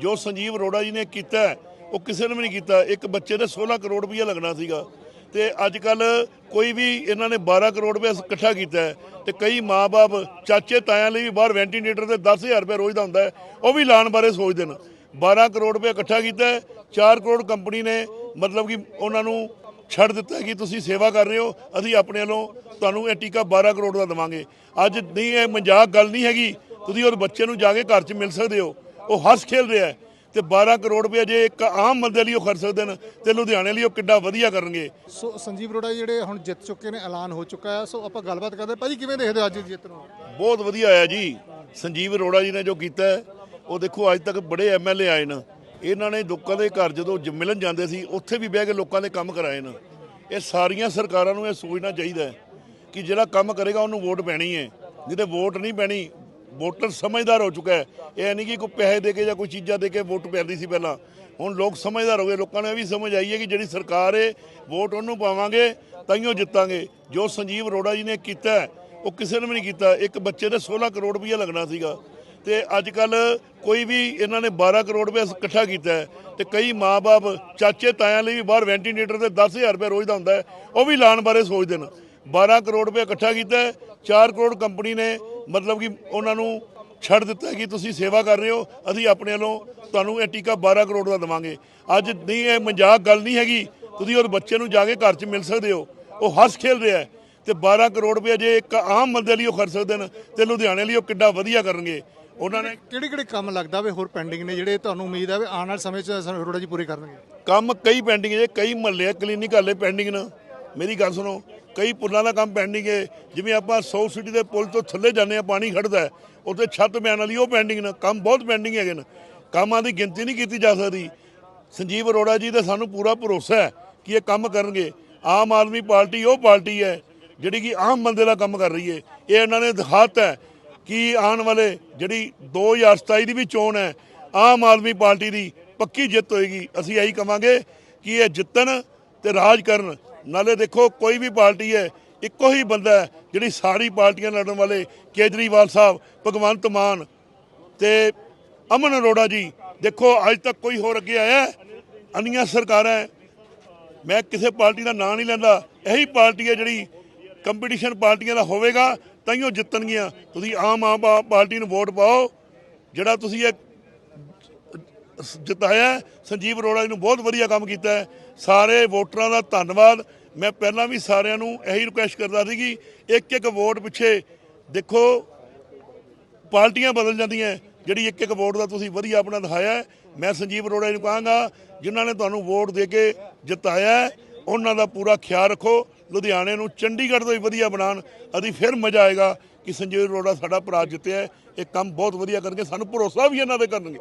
ਜੋ ਸੰਜੀਵ ਅਰੋੜਾ ਜੀ ਨੇ ਕੀਤਾ, ਉਹ ਕਿਸੇ ਨੇ ਵੀ ਨਹੀਂ ਕੀਤਾ। ਇੱਕ ਬੱਚੇ ਦੇ 16 ਕਰੋੜ ਰੁਪਈਆ ਲੱਗਣਾ ਸੀਗਾ। ਤੇ ਅੱਜ ਕੱਲ ਕੋਈ ਵੀ ਇਹਨਾਂ ਨੇ 12 ਕਰੋੜ ਰੁਪਏ ਇਕੱਠਾ ਕੀਤਾ ਹੈ ਤੇ ਕਈ ਮਾਪੇ ਚਾਚੇ ਤਾਇਆਂ ਲਈ ਵੀ ਬਾਹਰ ਵੈਂਟੀਲੇਟਰ ਤੇ 10000 ਰੁਪਏ ਰੋਜ਼ ਦਾ ਹੁੰਦਾ ਉਹ ਵੀ ਲਾਣ ਬਾਰੇ ਸੋਚਦੇ ਨੇ। 12 ਕਰੋੜ ਰੁਪਏ ਇਕੱਠਾ ਕੀਤਾ ਹੈ 4 ਕਰੋੜ ਕੰਪਨੀ ਨੇ ਮਤਲਬ ਕਿ ਉਹਨਾਂ ਨੂੰ ਛੱਡ ਦਿੱਤਾ ਕਿ ਤੁਸੀਂ ਸੇਵਾ ਕਰ ਰਹੇ ਹੋ, ਅਸੀਂ ਆਪਣੇ ਵੱਲੋਂ ਤੁਹਾਨੂੰ ਇਹ ਟੀਕਾ 12 ਕਰੋੜ ਦਾ ਦੇਵਾਂਗੇ। ਅੱਜ ਨਹੀਂ, ਇਹ ਮਜ਼ਾਕ ਗੱਲ ਨਹੀਂ ਹੈਗੀ। ਤੁਸੀਂ ਉਹ ਬੱਚੇ ਨੂੰ ਜਾ ਕੇ ਘਰ 'ਚ ਮਿਲ ਸਕਦੇ ਹੋ। ਉਹ ਹੱਸ ਖੇਲ ਰਿਹਾ ਹੈ ਤੇ 12 ਕਰੋੜ ਰੁਪਏ ਜੇ ਇੱਕ ਆਮ ਬੰਦੇ ਲਈ ਉਹ ਖਰਚ ਸਕਦੇ ਨੇ ਤੇ ਲੁਧਿਆਣੇ ਲਈ ਉਹ ਕਿੱਡਾ ਵਧੀਆ ਕਰਨਗੇ। ਸੋ ਸੰਜੀਵ ਅਰੋੜਾ ਜਿਹੜੇ ਹੁਣ ਜਿੱਤ ਚੁੱਕੇ ਨੇ ਐਲਾਨ ਹੋ ਚੁੱਕਾ ਹੈ। ਸੋ ਆਪਾਂ ਗੱਲਬਾਤ ਕਰਦੇ। ਭਾਜੀ ਕਿਵੇਂ ਦੇਖਦੇ ਹੋ ਅੱਜ ਦੀ ਜਿੱਤ ਨੂੰ? ਬਹੁਤ ਵਧੀਆ ਆਇਆ ਜੀ। ਸੰਜੀਵ ਅਰੋੜਾ ਜੀ ਨੇ ਜੋ ਕੀਤਾ ਉਹ ਦੇਖੋ ਅੱਜ ਤੱਕ ਬੜੇ ਐਮਐਲਏ ਆਏ ਨੇ। ਇਹਨਾਂ ਨੇ ਲੋਕਾਂ ਦੇ ਘਰ ਜਦੋਂ ਮਿਲਣ ਜਾਂਦੇ ਸੀ ਉੱਥੇ ਵੀ ਬਹਿ ਕੇ ਲੋਕਾਂ ਦੇ ਕੰਮ ਕਰਾਏ ਨੇ। ਇਹ ਸਾਰੀਆਂ ਸਰਕਾਰਾਂ ਨੂੰ ਇਹ ਸੋਚਣਾ ਚਾਹੀਦਾ ਹੈ ਕਿ ਜਿਹੜਾ ਕੰਮ ਕਰੇਗਾ ਉਹਨੂੰ ਵੋਟ ਪੈਣੀ ਹੈ। ਤੇ ਵੋਟ ਨਹੀਂ ਪੈਣੀ ਵੋਟਰ ਸਮਝਦਾਰ ਹੋ ਚੁੱਕਾ ਹੈ। ਇਹ ਨਹੀਂ ਕਿ ਕੋਈ ਪੈਸੇ ਦੇ ਕੇ ਜਾਂ ਕੋਈ ਚੀਜ਼ਾਂ ਦੇ ਕੇ ਵੋਟ ਪੈਂਦੀ ਸੀ ਪਹਿਲਾਂ। ਹੁਣ ਲੋਕ ਸਮਝਦਾਰ ਹੋ ਗਏ। ਲੋਕਾਂ ਨੂੰ ਇਹ ਵੀ ਸਮਝ ਆਈ ਹੈ ਕਿ ਜਿਹੜੀ ਸਰਕਾਰ ਹੈ, ਵੋਟ ਉਹਨੂੰ ਪਾਵਾਂਗੇ ਤਾਈਓ ਜਿੱਤਾਂਗੇ। ਜੋ ਸੰਜੀਵ ਅਰੋੜਾ ਜੀ ਨੇ ਕੀਤਾ ਉਹ ਕਿਸੇ ਨੇ ਵੀ ਨਹੀਂ ਕੀਤਾ। ਇੱਕ ਬੱਚੇ ਦੇ 16 ਕਰੋੜ ਰੁਪਈਆ ਲੱਗਣਾ ਸੀਗਾ। ਤੇ ਅੱਜ ਕੱਲ ਕੋਈ ਵੀ ਇਹਨਾਂ ਨੇ 12 ਕਰੋੜ ਰੁਪਏ ਇਕੱਠਾ ਕੀਤਾ ਹੈ ਤੇ ਕਈ ਮਾਪੇ ਚਾਚੇ ਤਾਇਆਂ ਲਈ ਵੀ ਬਾਹਰ ਵੈਂਟੀਲੇਟਰ ਤੇ 10000 ਰੁਪਏ ਰੋਜ਼ ਦਾ ਹੁੰਦਾ ਉਹ ਵੀ ਲਾਣ ਬਾਰੇ ਸੋਚਦੇ ਨੇ। 12 ਕਰੋੜ ਰੁਪਏ ਇਕੱਠਾ ਕੀਤਾ ਹੈ 4 ਕਰੋੜ ਕੰਪਨੀ ਨੇ ਮਤਲਬ ਕਿ ਉਹਨਾਂ ਨੂੰ ਛੱਡ ਦਿੱਤਾ ਕਿ ਤੁਸੀਂ ਸੇਵਾ ਕਰ ਰਹੇ ਹੋ ਅਸੀਂ ਆਪਣੇ ਵੱਲੋਂ ਤੁਹਾਨੂੰ ਇਹ ਟੀਕਾ 12 ਕਰੋੜ ਦਾ ਦੇਵਾਂਗੇ। ਅੱਜ ਨਹੀਂ ਇਹ ਮਜ਼ਾਕ ਗੱਲ ਨਹੀਂ ਹੈਗੀ ਤੁਸੀਂ ਉਹ ਬੱਚੇ ਨੂੰ ਜਾ ਕੇ ਘਰ 'ਚ ਮਿਲ ਸਕਦੇ ਹੋ ਉਹ ਹੱਸ ਖੇਲ ਰਿਹਾ ਤੇ 12 ਕਰੋੜ ਰੁਪਏ ਜੇ ਇੱਕ ਆਮ ਬੰਦੇ ਲਈ ਉਹ ਖਰਚ ਸਕਦੇ ਨੇ ਤੇ ਲੁਧਿਆਣੇ ਲਈ ਉਹ ਕਿੱਡਾ ਵਧੀਆ ਕਰਨਗੇ। ਉਹਨਾਂ ਨੇ ਕਿਹੜੇ ਕਿਹੜੇ ਕੰਮ ਲੱਗਦਾ ਵੇ ਹੋਰ ਪੈਂਡਿੰਗ ਨੇ ਜਿਹੜੇ ਤੁਹਾਨੂੰ ਉਮੀਦ ਹੈ ਵੀ ਆਉਣ ਵਾਲੇ ਸਮੇਂ 'ਚ ਸੰ- ਅਰੋੜਾ ਜੀ ਪੂਰੇ ਕਰਨਗੇ? ਕੰਮ ਕਈ ਪੈਂਡਿੰਗ ਜੇ ਕਈ ਮਹੱਲੇ ਕਲੀਨਿਕ ਹਾਲੇ ਪੈਂਡਿੰਗ ਨੇ। ਮੇਰੀ ਗੱਲ ਸੁਣੋ ਕਈ ਪੁਲਾਂ ਦਾ ਕੰਮ ਪੈਂਡਿੰਗ ਹੈ ਜਿਵੇਂ ਆਪਾਂ ਸੌ ਸਿਟੀ ਦੇ ਪੁਲ ਤੋਂ ਥੱਲੇ ਜਾਂਦੇ ਆ ਪਾਣੀ ਖੜਦਾ ਉੱਥੇ ਛੱਤ ਪੈਣ ਵਾਲੀ ਉਹ ਪੈਂਡਿੰਗ ਨੇ। ਕੰਮ ਬਹੁਤ ਪੈਂਡਿੰਗ ਹੈਗੇ ਨੇ। ਕੰਮਾਂ ਦੀ ਗਿਣਤੀ ਨਹੀਂ ਕੀਤੀ ਜਾ ਸਕਦੀ। ਸੰਜੀਵ ਅਰੋੜਾ ਜੀ ਦਾ ਸਾਨੂੰ ਪੂਰਾ ਭਰੋਸਾ ਹੈ ਕਿ ਇਹ ਕੰਮ ਕਰਨਗੇ। ਆਮ ਆਦਮੀ ਪਾਰਟੀ ਉਹ ਪਾਰਟੀ ਹੈ, ਜਿਹੜੀ ਕਿ ਆਮ ਬੰਦੇ ਦਾ ਕੰਮ ਕਰ ਰਹੀ ਹੈ। ਇਹ ਇਹਨਾਂ ਨੇ ਦਿਖਾਤਾ ਹੈ ਕਿ ਆਉਣ ਵਾਲੇ ਜਿਹੜੀ 2027 ਦੀ ਵੀ ਚੋਣ ਹੈ, ਆਮ ਆਦਮੀ ਪਾਰਟੀ ਦੀ ਪੱਕੀ ਜਿੱਤ ਹੋਏਗੀ। ਅਸੀਂ ਇਹੀ ਕਵਾਂਗੇ ਕਿ ਇਹ ਜਿੱਤਣ ਤੇ ਰਾਜ ਕਰਨ। ਨਾਲੇ ਦੇਖੋ, ਕੋਈ ਵੀ ਪਾਰਟੀ ਹੈ, ਇੱਕੋ ਹੀ ਬੰਦਾ ਹੈ, ਜਿਹੜੀ ਸਾਰੀ ਪਾਰਟੀਆਂ ਲੜਨ ਵਾਲੇ ਕੇਜਰੀਵਾਲ ਸਾਹਿਬ, ਭਗਵੰਤ ਮਾਨ ਤੇ ਅਮਨ ਅਰੋੜਾ ਜੀ। ਦੇਖੋ, ਅੱਜ ਤੱਕ ਕੋਈ ਹੋਰ ਅੱਗੇ ਆਇਆ ਹੈ? ਅੰਨੀਆਂ ਸਰਕਾਰਾਂ ਮੈਂ ਕਿਸੇ ਪਾਰਟੀ ਦਾ ਨਾਂ ਨਹੀਂ ਲੈਂਦਾ। ਇਹੀ ਪਾਰਟੀ ਹੈ ਜਿਹੜੀ ਕੰਪੀਟੀਸ਼ਨ ਪਾਰਟੀਆਂ ਦਾ ਹੋਵੇਗਾ ਤਾਂ ਹੀ ਉਹ ਜਿੱਤਣਗੀਆਂ। ਤੁਸੀਂ ਆਮ ਆਮ ਪਾਰਟੀ ਨੂੰ ਵੋਟ ਪਾਓ। ਜਿਹੜਾ ਤੁਸੀਂ ਇਹ ਜਿਤਾਇਆ ਹੈ, ਸੰਜੀਵ ਅਰੋੜਾ ਜੀ ਨੂੰ ਬਹੁਤ ਵਧੀਆ ਕੰਮ ਕੀਤਾ ਹੈ। ਸਾਰੇ ਵੋਟਰਾਂ ਦਾ ਧੰਨਵਾਦ। ਮੈਂ ਪਹਿਲਾਂ ਵੀ ਸਾਰਿਆਂ ਨੂੰ ਇਹੀ ਰਿਕੁਐਸਟ ਕਰਦਾ ਸੀ ਕਿ ਇੱਕ ਇੱਕ ਵੋਟ ਪਿੱਛੇ ਦੇਖੋ ਪਾਰਟੀਆਂ ਬਦਲ ਜਾਂਦੀਆਂ ਜਿਹੜੀ ਇੱਕ ਇੱਕ ਵੋਟ ਦਾ ਤੁਸੀਂ ਵਧੀਆ ਆਪਣਾ ਦਿਖਾਇਆ ਮੈਂ ਸੰਜੀਵ ਅਰੋੜਾ ਜੀ ਨੂੰ ਕਹਾਂਗਾ ਜਿਨ੍ਹਾਂ ਨੇ ਤੁਹਾਨੂੰ ਵੋਟ ਦੇ ਕੇ ਜਿਤਾਇਆ ਉਹਨਾਂ ਦਾ ਪੂਰਾ ਖਿਆਲ ਰੱਖੋ। ਲੁਧਿਆਣੇ ਨੂੰ ਚੰਡੀਗੜ੍ਹ ਤੋਂ ਵੀ ਵਧੀਆ ਬਣਾਉਣ ਅਸੀਂ ਫਿਰ ਮਜ਼ਾ ਆਏਗਾ ਕਿ ਸੰਜੀਵ ਅਰੋੜਾ ਸਾਡਾ ਭਰਾ ਜਿੱਤਿਆ ਇਹ ਕੰਮ ਬਹੁਤ ਵਧੀਆ ਕਰਨਗੇ। ਸਾਨੂੰ ਭਰੋਸਾ ਵੀ ਇਹਨਾਂ ਦੇ ਕਰਨਗੇ।